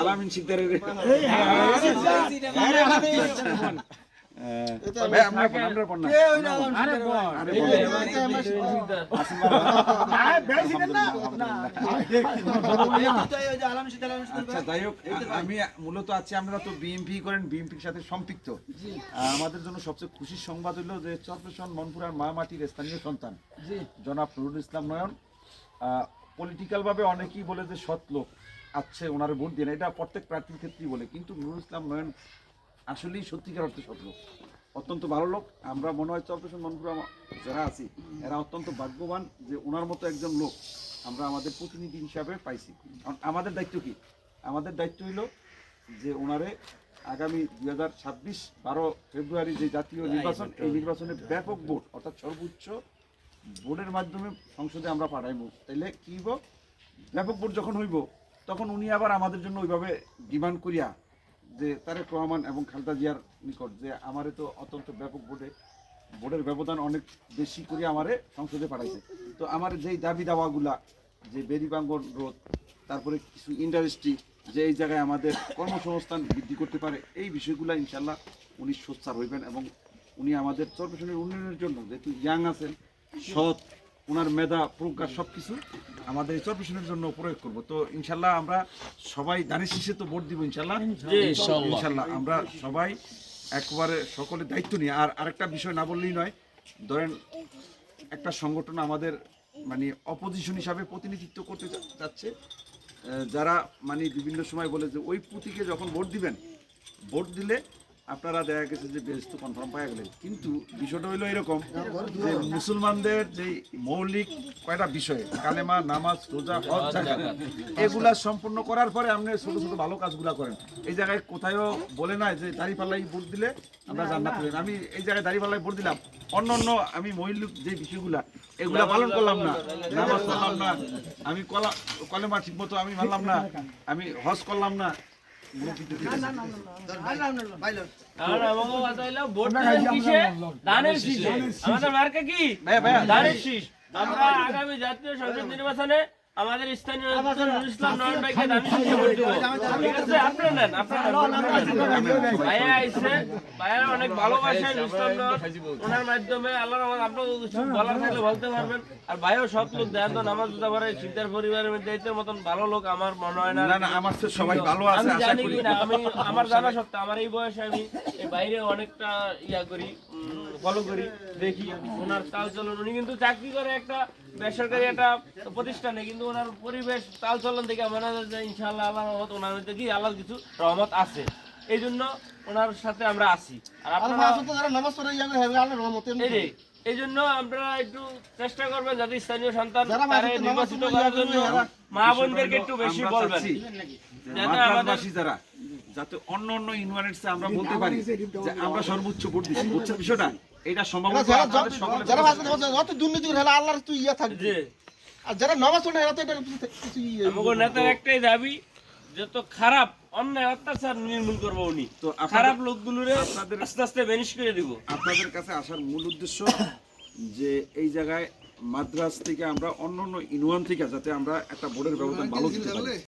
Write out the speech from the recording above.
আলামিন শিকদারের আচ্ছা যাই হোক আমি মূলত আছি আমরা তো বিএমপি করেন বিএমপির সাথে সম্পৃক্ত। আমাদের জন্য সবচেয়ে খুশির সংবাদ হলো যে চরপেশন মনপুরার মা মাটির স্থানীয় সন্তান জনাব নুরুল ইসলাম নয়ন। পলিটিক্যাল ভাবে অনেকেই বলে যে সৎ লোক আছে ওনার ভোট দিয়ে এটা প্রত্যেক প্রার্থীর ক্ষেত্রেই বলে। কিন্তু নুরুল ইসলাম নয়ন আসলেই সত্যিকার অর্থে সৎ লোক। অত্যন্ত ভালো লোক। আমরা মনে হয় চরপেশন মনপুরা যারা আছি এরা অত্যন্ত ভাগ্যবান যে ওনার মতো একজন লোক আমরা আমাদের প্রতিনিধি হিসাবে পাইছি। কারণ আমাদের দায়িত্ব কি? আমাদের দায়িত্ব হইল যে ওনারে আগামী দুই হাজার ছাব্বিশ বারো ফেব্রুয়ারি যে জাতীয় নির্বাচন এই নির্বাচনে ব্যাপক ভোট অর্থাৎ সর্বোচ্চ ভোটের মাধ্যমে সংসদে আমরা পাঠাইব। তাইলে কি হইব? ব্যাপক ভোট যখন হইব, তখন উনি আবার আমাদের জন্য ওইভাবে ডিমান্ড করিয়া যে তারেক রহমান এবং খালেদা জিয়ার নিকট যে আমারে তো অত্যন্ত ব্যাপক ভোটে, ভোটের ব্যবধান অনেক বেশি করে আমারে সংসদে পাঠাইছে। তো আমার যেই দাবি দাওয়াগুলা, যে বেরিবাঙ্গন রোড তারপরে কিছু ইন্ডাস্ট্রি, যে এই জায়গায় আমাদের কর্মসংস্থান বৃদ্ধি করতে পারে, এই বিষয়গুলো ইনশাল্লাহ উনি সোচ্চার হইবেন এবং উনি আমাদের চরপেশনের উন্নয়নের জন্য, যেহেতু ইয়াং আছেন সৎ ওনার মেধা প্রজ্ঞা সব কিছু আমাদের এই চরপেশনের জন্য প্রয়োগ করব। তো ইনশাল্লাহ আমরা সবাই দানের শীষে তো ভোট দিব ইনশাল্লাহ। ইনশাল্লাহ। আমরা সবাই একবারে সকলে দায়িত্ব নিয়ে আর আরেকটা বিষয় না বললেই নয় ধরেন একটা সংগঠন আমাদের মানে অপোজিশন হিসাবে প্রতিনিধিত্ব করতে যাচ্ছে যারা মানে বিভিন্ন সময় বলে যে ওই পুঁতিকে যখন ভোট দিবেন ভোট দিলে আপনারা দেখা গেছে যে বেশ তো কনফার্ম পাওয়া গেলেন। কিন্তু বিষয়টা হইল এরকম যে মুসলমানদের যে মৌলিক কয়টা বিষয়, কালেমা, নামাজ, রোজা, হজ এগুলা সম্পূর্ণ করার পরে আপনি ছোট ছোট ভালো কাজগুলা করেন। এই জায়গায় কোথায়ও বলে নাই যে দাড়িপাল্লাই ভোট দিলে আমরা জান্নাত পেলেন আমি এই জায়গায় দাড়িপাল্লাই ভোট দিলাম। অন্য অন্য আমি মৌলিক যে বিষয়গুলা, এগুলা পালন করলাম না। নামাজ পড়লাম না। আমি কলা কলেমা ঠিক মতো আমি মানলাম না। আমি হজ করলাম না। আমাদের মার্কা কি? আমরা আগামী জাতীয় সংসদ নির্বাচনে আমাদের স্থানীয় ইসলাম নয়ন ভাইকে ধানের শীষে ভোট দেব। ঠিক আছে? আপনারা নেন, আপনারা ভাইয়া আইছে, ভাইয়া অনেক ভালোবাসেন নুরুল ইসলাম নয়ন। ওনার মাধ্যমে আপনারা কিছু বলার থাকলে বলতে পারবেন। আর ভাইও সৎ লোক দেন তো নামাজ সিদ্ধার পরিবারের মধ্যে মতন ভালো লোক আমার মনে হয় না। না না আমার তো সবাই ভালো আছে আমি আশা জানি করি। আমি আমার জানা সত্ত্বেও আমার এই বয়সে আমি বাইরে অনেকটা ইয়া করি। ফলো করি দেখি। ওনার চাল চলন উনি কিন্তু চাকরি করে একটা বেসরকারি একটা প্রতিষ্ঠানে কিন্তু ওনার পরিবেশ চাল চলন থেকে মনে হয় যে ইনশাআল্লাহ আল্লাহ রহমত ওনার মধ্যে কি আল্লাহ কিছু রহমত আছে। এই জন্য ওনার সাথে আমরা আছি। আর আপনারা এই যে, এই জন্য আপনারা একটু চেষ্টা করবেন যাতে স্থানীয় সন্তান তারে নির্বাচিত করার জন্য মা বোনদেরকে একটু বেশি বলবেন। যাতে আমাদের যাতে অন্য অন্য ইউনিভার্সিটিতে আমরা বলতে পারি যে আমরা সর্বোচ্চ ভোট দিচ্ছি। বুঝছেন বিষয়টা? এটা সম্ভব যারা যত দুর্নীতি করে আল্লাহর তুই ইয়ে থাকবে। যে আর যারা নামাজ পড়ে এরা তো এটা ইয়ে- আমাকে নেতার একটাই দাবি যত খারাপ অন্যায় অত্যাচার নির্মূল করব উনি তো খারাপ লোকগুলোরে আপনাদের- আস্তে আস্তে বেনিশ করে দিব। আপনাদের কাছে আসার মূল উদ্দেশ্য যে এই জায়গায় মাদ্রাস থেকে আমরা অন্য অন্য ইউনিয়ন থেকে যাতে আমরা একটা বোর্ডের ব্যবধান ভালো দিতে পারি।